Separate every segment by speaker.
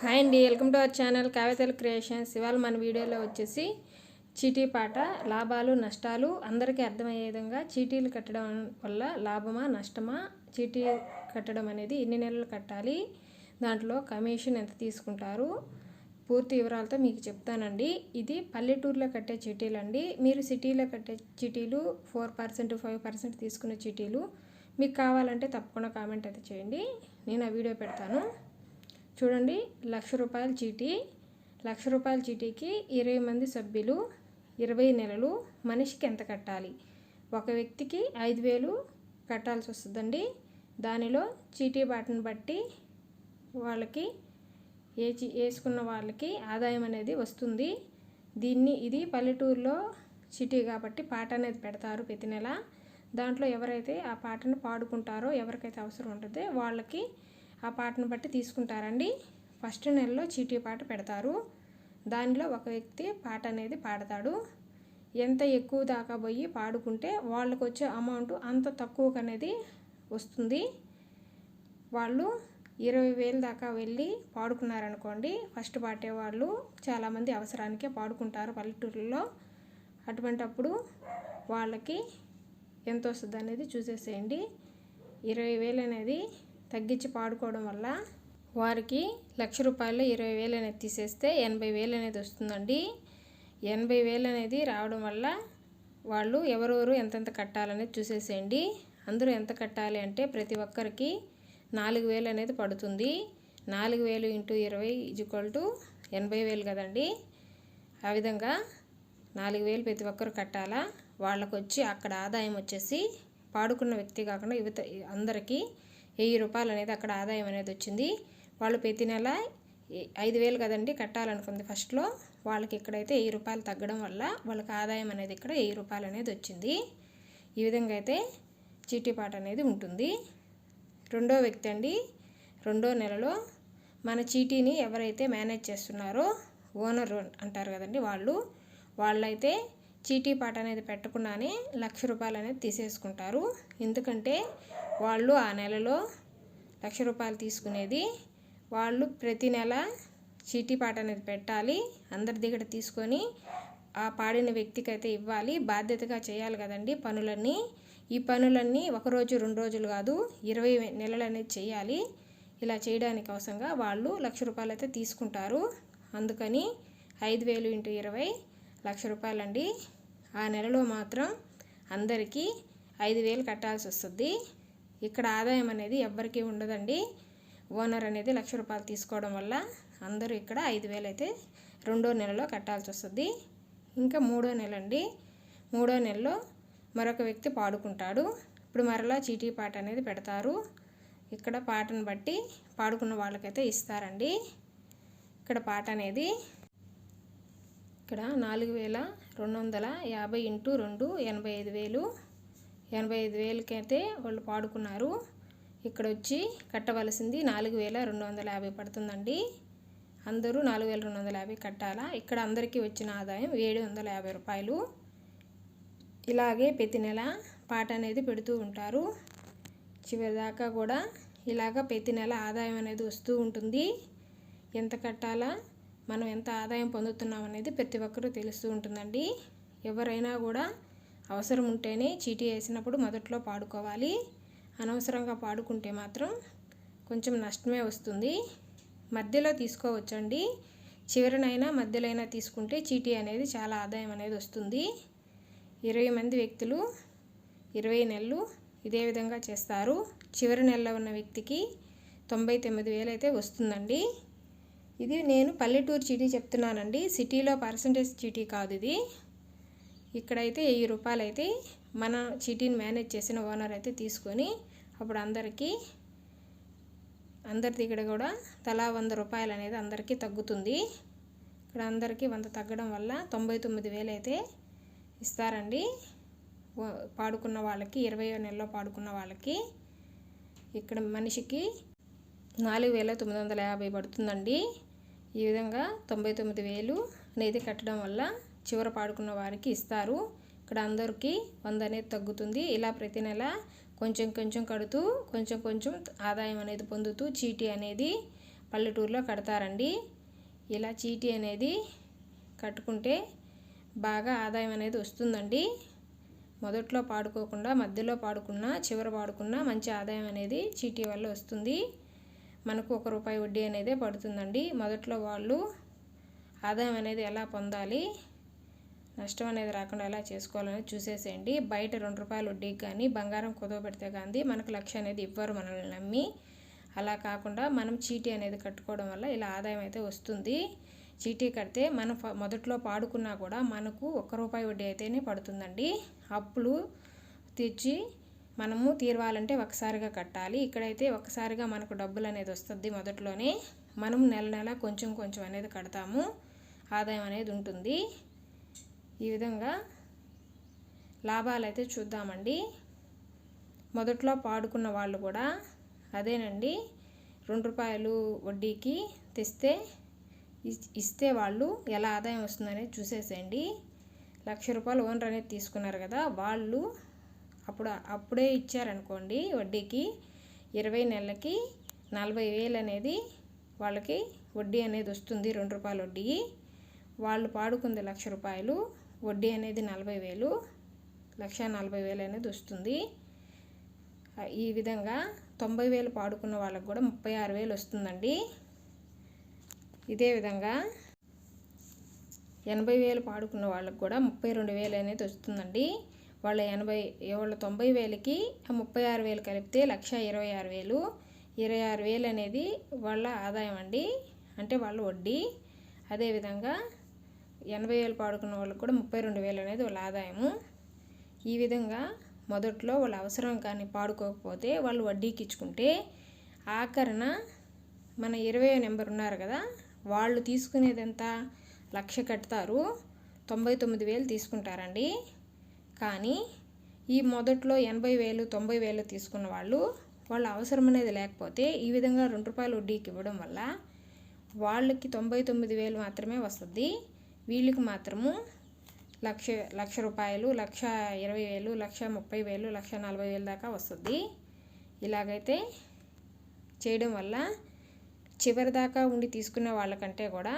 Speaker 1: Hi అండి welcome to our channel Kavetala Creations. ఇవాళ మన వీడియోలో వచ్చేసి చీటీ పాట లాభాలు నష్టాలు అందరికీ అర్థమయ్యే విధంగా చీటీలు కట్టడం వల్ల లాభమా నష్టమా? చీటీ కట్టడం అనేది ఎన్ని నెలలు కట్టాలి? దాంట్లో కమిషన్ ఎంత తీసుకుంటారు? పూర్తి వివరాలతో మీకు చెప్తానండి. ఇది పల్లెటూరులో కట్టే చీటీలు అండి. మీరు సిటీలో కట్టే చీటీలు ఫోర్ పర్సెంట్ ఫైవ్ పర్సెంట్ తీసుకునే చీటీలు మీకు కావాలంటే తప్పకుండా కామెంట్ అయితే చేయండి. నేను ఆ వీడియో పెడతాను. చూడండి లక్ష రూపాయల చీటీ. లక్ష రూపాయల చీటీకి ఇరవై మంది సభ్యులు ఇరవై నెలలు మనిషికి ఎంత కట్టాలి? ఒక వ్యక్తికి ఐదు వేలు కట్టాల్సి వస్తుందండి. దానిలో చీటీ బాటను బట్టి వాళ్ళకి ఏ చీ వేసుకున్న వాళ్ళకి ఆదాయం అనేది వస్తుంది. దీన్ని ఇది పల్లెటూరులో చీటీ కాబట్టి పాట అనేది పెడతారు ప్రతి నెల. దాంట్లో ఎవరైతే ఆ పాటను పాడుకుంటారో ఎవరికైతే అవసరం ఉంటుందో వాళ్ళకి ఆ పాటను బట్టి తీసుకుంటారండి. ఫస్ట్ నెలలో చీటీ పాట పెడతారు. దానిలో ఒక వ్యక్తి పాట అనేది పాడతాడు. ఎంత ఎక్కువ దాకా పోయి పాడుకుంటే వాళ్ళకు వచ్చే అమౌంట్ అంత తక్కువకు అనేది వస్తుంది. వాళ్ళు ఇరవై వేలు దాకా వెళ్ళి పాడుకున్నారనుకోండి ఫస్ట్ పాడే వాళ్ళు చాలామంది అవసరానికే పాడుకుంటారు పల్లెటూరులో అటువంటప్పుడు వాళ్ళకి ఎంత వస్తుంది అనేది చూసేసేయండి. ఇరవై వేలు అనేది తగ్గించి పాడుకోవడం వల్ల వారికి లక్ష రూపాయలు ఇరవై వేలు అనేది తీసేస్తే ఎనభై వేలు అనేది వస్తుందండి. ఎనభై వేలు అనేది రావడం వల్ల వాళ్ళు ఎవరెవరు ఎంతెంత కట్టాలనేది చూసేసేయండి. అందరూ ఎంత కట్టాలి అంటే ప్రతి ఒక్కరికి నాలుగు వేలు అనేది పడుతుంది. నాలుగు వేలు ఇంటూ ఇరవై ఈజ్వల్ టు ఎనభై వేలు కదండి. ఆ విధంగా నాలుగు వేలు ప్రతి ఒక్కరు కట్టాలా? వాళ్ళకు వచ్చి అక్కడ ఆదాయం వచ్చేసి పాడుకున్న వ్యక్తి కాకుండా యువత అందరికీ వెయ్యి రూపాయలు అనేది అక్కడ ఆదాయం అనేది వచ్చింది. వాళ్ళు ప్రతి నెల ఐదు వేలు కదండి కట్టాలనుకుంది ఫస్ట్లో. వాళ్ళకి ఇక్కడైతే వెయ్యి రూపాయలు తగ్గడం వల్ల వాళ్ళకి ఆదాయం అనేది ఇక్కడ వెయ్యి రూపాయలు అనేది వచ్చింది. ఈ విధంగా అయితే చీటీ పాట అనేది ఉంటుంది. రెండో వ్యక్తి అండి. రెండో నెలలో మన చీటీని ఎవరైతే మేనేజ్ చేస్తున్నారో ఓనర్ అంటారు కదండి వాళ్ళు వాళ్ళైతే చీటీ పాట అనేది పెట్టకుండానే లక్ష రూపాయలు అనేది తీసేసుకుంటారు. ఎందుకంటే వాళ్ళు ఆ నెలలో లక్ష రూపాయలు తీసుకునేది. వాళ్ళు ప్రతి నెల చీటీ పాట అనేది పెట్టాలి. అందరి దగ్గర తీసుకొని ఆ పాడిన వ్యక్తికి అయితే ఇవ్వాలి. బాధ్యతగా చేయాలి కదండి పనులన్నీ. ఈ పనులన్నీ ఒకరోజు రెండు రోజులు కాదు ఇరవై నెలలు అనేది చేయాలి. ఇలా చేయడానికి అవసరంగా వాళ్ళు లక్ష రూపాయలు అయితే తీసుకుంటారు. అందుకని ఐదు వేలు ఇంటూ ఇరవై లక్ష రూపాయలండి. ఆ నెలలో మాత్రం అందరికీ ఐదు వేలు కట్టాల్సి వస్తుంది. ఇక్కడ ఆదాయం అనేది ఎవ్వరికీ ఉండదండి. ఓనర్ అనేది లక్ష రూపాయలు తీసుకోవడం వల్ల అందరూ ఇక్కడ ఐదు వేలు అయితే రెండో నెలలో కట్టాల్సి వస్తుంది. ఇంకా మూడో నెల అండి మూడో నెలలో మరొక వ్యక్తి పాడుకుంటాడు. ఇప్పుడు మరలా చీటీ పాట అనేది పెడతారు. ఇక్కడ పాటను బట్టి పాడుకున్న వాళ్ళకైతే ఇస్తారండి. ఇక్కడ పాట అనేది ఇక్కడ నాలుగు వేల రెండు వందల యాభై ఇంటూ రెండు ఎనభై ఐదు వేలు. ఎనభై ఐదు వేలకైతే వాళ్ళు పాడుకున్నారు. ఇక్కడ వచ్చి కట్టవలసింది నాలుగు వేల రెండు వందల యాభై పడుతుందండి. అందరూ నాలుగు వేల రెండు వందల యాభై కట్టాలా? ఇక్కడ అందరికీ వచ్చిన ఆదాయం ఏడు వందల యాభై రూపాయలు. ఇలాగే ప్రతి నెల పాట అనేది పెడుతూ ఉంటారు. చివరి దాకా కూడా ఇలాగ ప్రతి నెల ఆదాయం అనేది వస్తూ ఉంటుంది. ఎంత కట్టాలా? మనం ఎంత ఆదాయం పొందుతున్నాం అనేది ప్రతి ఒక్కరూ తెలుస్తూ ఉంటుందండి. ఎవరైనా కూడా అవసరం ఉంటేనే చీటీ వేసినప్పుడు మొదట్లో పాడుకోవాలి. అనవసరంగా పాడుకుంటే మాత్రం కొంచెం నష్టమే వస్తుంది. మధ్యలో తీసుకోవచ్చండి. చివరినైనా మధ్యలో అయినా తీసుకుంటే చీటీ అనేది చాలా ఆదాయం అనేది వస్తుంది. ఇరవై మంది వ్యక్తులు ఇరవై నెలలు ఇదే విధంగా చేస్తారు. చివరి నెలలో ఉన్న వ్యక్తికి తొంభై తొమ్మిది వేలు అయితే వస్తుందండి. ఇది నేను పల్లెటూరు చీటీ చెప్తున్నానండి. సిటీలో పర్సంటేజ్ చీటీ కాదు ఇది. ఇక్కడైతే వెయ్యి రూపాయలు అయితే మన చీటీని మేనేజ్ చేసిన ఓనర్ అయితే తీసుకొని అప్పుడు అందరికీ అందరి దగ్గర కూడా తలా వంద రూపాయలు అనేది అందరికీ తగ్గుతుంది. ఇక్కడ అందరికీ వంద తగ్గడం వల్ల తొంభై తొమ్మిది వేలు అయితే ఇస్తారండి. పాడుకున్న వాళ్ళకి ఇరవై నెలలో పాడుకున్న వాళ్ళకి ఇక్కడ మనిషికి నాలుగు వేల తొమ్మిది వందల యాభై పడుతుందండి. ఈ విధంగా తొంభై తొమ్మిది వేలు అనేది కట్టడం వల్ల చివర పాడుకున్న వారికి ఇస్తారు. ఇక్కడ అందరికీ వంద అనేది తగ్గుతుంది. ఇలా ప్రతి నెల కొంచెం కొంచెం కడుతూ కొంచెం కొంచెం ఆదాయం అనేది పొందుతూ చీటీ అనేది పల్లెటూరులో కడతారండి. ఇలా చీటీ అనేది కట్టుకుంటే బాగా ఆదాయం అనేది వస్తుందండి. మొదట్లో పాడుకోకుండా మధ్యలో పాడుకున్నా చివర పాడుకున్నా మంచి ఆదాయం అనేది చీటీ వల్ల వస్తుంది. మనకు ఒక రూపాయి వడ్డీ అనేది పడుతుందండి. మొదట్లో వాళ్ళు ఆదాయం అనేది ఎలా పొందాలి? నష్టం అనేది రాకుండా ఎలా చేసుకోవాలని చూసేసేయండి. బయట రెండు రూపాయలు వడ్డీకి కానీ బంగారం కుదవ పెడితే కానీ మనకు లక్ష అనేది ఇవ్వరు మనల్ని నమ్మి. అలా కాకుండా మనం చీటీ అనేది కట్టుకోవడం వల్ల ఇలా ఆదాయం అయితే వస్తుంది. చీటీ కడితే మనం మొదట్లో పాడుకున్నా కూడా మనకు ఒక్క రూపాయి వడ్డీ అయితేనే పడుతుందండి. అప్పులు తెచ్చి మనము తీరవాలంటే ఒకసారిగా కట్టాలి. ఇక్కడైతే ఒకసారిగా మనకు డబ్బులు అనేది వస్తుంది మొదట్లోనే. మనం నెల నెల కొంచెం కొంచెం అనేది కడతాము. ఆదాయం అనేది ఉంటుంది. ఈ విధంగా లాభాలు అయితే చూద్దామండి. మొదట్లో పాడుకున్న వాళ్ళు కూడా అదేనండి. రెండు రూపాయలు వడ్డీకి తెస్తే ఇస్తే వాళ్ళు ఎలా ఆదాయం వస్తుందనేది చూసేసేయండి. లక్ష రూపాయలు ఓనర్ అనేది తీసుకున్నారు కదా వాళ్ళు అప్పుడు అప్పుడే ఇచ్చారనుకోండి వడ్డీకి ఇరవై నెలలకి నలభై వేలు అనేది వాళ్ళకి వడ్డీ అనేది వస్తుంది రెండు రూపాయల వడ్డీ వాళ్ళు పాడుకుంది లక్ష రూపాయలు. వడ్డీ అనేది నలభై వేలు లక్ష నలభై వేలు అనేది వస్తుంది. ఈ విధంగా తొంభై వేలు పాడుకున్న వాళ్ళకు కూడా ముప్పై ఆరు వేలు వస్తుందండి. ఇదే విధంగా ఎనభై వేలు పాడుకున్న వాళ్ళకు కూడా ముప్పై రెండు వేలు అనేది వస్తుందండి. వాళ్ళ ఎనభై వాళ్ళ తొంభై వేలకి ముప్పై ఆరు వేలు కలిపితే లక్ష ఇరవై ఆరు వేలు. ఇరవై ఆరు వేలు అనేది వాళ్ళ ఆదాయం అండి. అంటే వాళ్ళ వడ్డీ. అదేవిధంగా ఎనభై వేలు పాడుకున్న వాళ్ళకి కూడా ముప్పై రెండు వేలు అనేది వాళ్ళ ఆదాయము. ఈ విధంగా మొదట్లో వాళ్ళ అవసరం కానీ పాడుకోకపోతే వాళ్ళు వడ్డీకి ఇచ్చుకుంటే ఆఖరణ మన ఇరవై నెంబర్ ఉన్నారు కదా వాళ్ళు తీసుకునేది ఎంత లక్ష కడతారు. తొంభై తొమ్మిది వేలు తీసుకుంటారండి. కానీ ఈ మొదట్లో ఎనభై వేలు తొంభై వేలు తీసుకున్న వాళ్ళు వాళ్ళ అవసరం అనేది లేకపోతే ఈ విధంగా రెండు రూపాయలు వడ్డీకి ఇవ్వడం వల్ల వాళ్ళకి తొంభై తొమ్మిది వేలు మాత్రమే వస్తుంది. వీళ్ళకి మాత్రము లక్ష లక్ష రూపాయలు లక్ష ఇరవై వేలు లక్ష ముప్పై వేలు లక్ష నలభై వేలు దాకా వస్తుంది. ఇలాగైతే చేయడం వల్ల చివరి దాకా ఉండి తీసుకునే వాళ్ళకంటే కూడా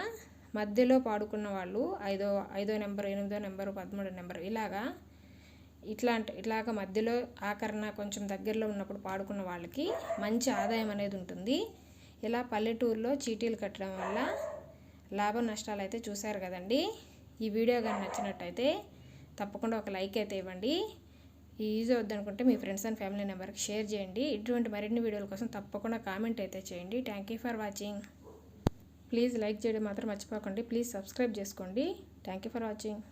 Speaker 1: మధ్యలో పాడుకున్న వాళ్ళు ఐదో ఐదో నెంబర్ ఎనిమిదో నెంబరు పదమూడో నెంబర్ ఇలాగా ఇట్లాంటి ఇలాగ మధ్యలో ఆకరణ కొంచెం దగ్గరలో ఉన్నప్పుడు పాడుకున్న వాళ్ళకి మంచి ఆదాయం అనేది ఉంటుంది. ఇలా పల్లెటూరులో చీటీలు కట్టడం వల్ల లాభ నష్టాలు అయితే చూశారు కదండి. ఈ వీడియో కానీ నచ్చినట్టయితే తప్పకుండా ఒక లైక్ అయితే ఇవ్వండి. ఈ యూజ్ వద్దనుకుంటే మీ ఫ్రెండ్స్ అండ్ ఫ్యామిలీ నెంబర్కి షేర్ చేయండి. ఇటువంటి మరిన్ని వీడియోల కోసం తప్పకుండా కామెంట్ అయితే చేయండి. Thank you for watching. Please like చేయడం మాత్రం మర్చిపోకండి. ప్లీజ్ సబ్స్క్రైబ్ చేసుకోండి. Thank you for watching.